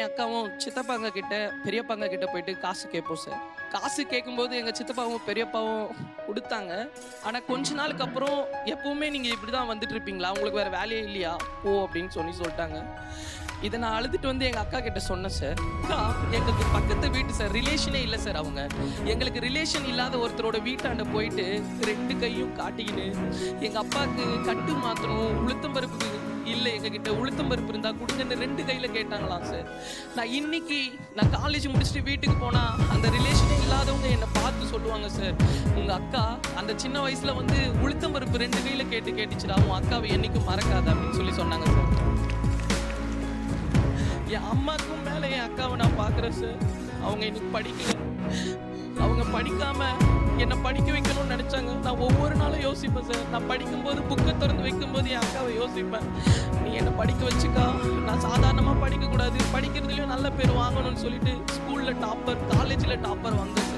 என் அக்காவும் சித்தப்பாங்க கிட்ட பெரியப்பாங்க கிட்ட போயிட்டு காசு கேட்போம் சார். காசு கேட்கும்போது எங்கள் சித்தப்பாவும் பெரியப்பாவும் கொடுத்தாங்க. ஆனால் கொஞ்ச நாளுக்கு அப்புறம் எப்பவுமே நீங்கள் இப்படி தான் வந்துட்டு இருப்பீங்களா? உங்களுக்கு வேறு வேலையே இல்லையா? போ அப்படின்னு சொல்லி சொல்லிட்டாங்க. இதை நான் அழுதுட்டு வந்து எங்கள் அக்கா கிட்ட சொன்னேன் சார். அக்கா எங்களுக்கு பக்கத்து வீட்டு சார் ரிலேஷனே இல்லை சார் அவங்க. எங்களுக்கு ரிலேஷன் இல்லாத ஒருத்தரோட வீட்டாண்ட போயிட்டு ரெண்டு கையும் காட்டிக்கின்னு எங்கள் அப்பாவுக்கு கட்டு மாத்திரம் உளுத்தம் பருப்பு எங்ககிட்ட உளுத்தம் பருப்பு இருந்தால் கொடுங்கன்னு ரெண்டு கையில் கேட்டாங்களாம் சார் நான் இன்னைக்கு நான் காலேஜ் முடிச்சுட்டு வீட்டுக்கு போனால் அந்த ரிலேஷன் இல்லாதவங்க என்னை பார்த்து சொல்லுவாங்க சார் உங்கள் அக்கா அந்த சின்ன வயசில் வந்து உளுத்தம் பருப்பு ரெண்டு கையில் கேட்டு கேட்டுச்சுடா உன் அக்காவை என்னைக்கும் மறக்காத அப்படின்னு சொல்லி சொன்னாங்க சார் என் அம்மாக்கும் மேலே என் அக்காவை நான் பார்க்குறேன் சார் அவங்க இன்னைக்கு படிக்கல. அவங்க படிக்காம என்னை படிக்க வைக்கணும்னு நினைச்சாங்க. நான் ஒவ்வொரு யோசிப்பேன் சார். நான் படிக்கும்போது புக்கை திறந்து வைக்கும்போது என் அக்காவை யோசிப்பேன். நீ என்னை படிக்க வச்சுக்கா. நான் சாதாரணமாக படிக்கக்கூடாது. படிக்கிறதுலையும் நல்ல பேர் வாங்கணும்னு சொல்லிட்டு ஸ்கூலில் டாப்பர் காலேஜில் டாப்பர் வந்தேன்.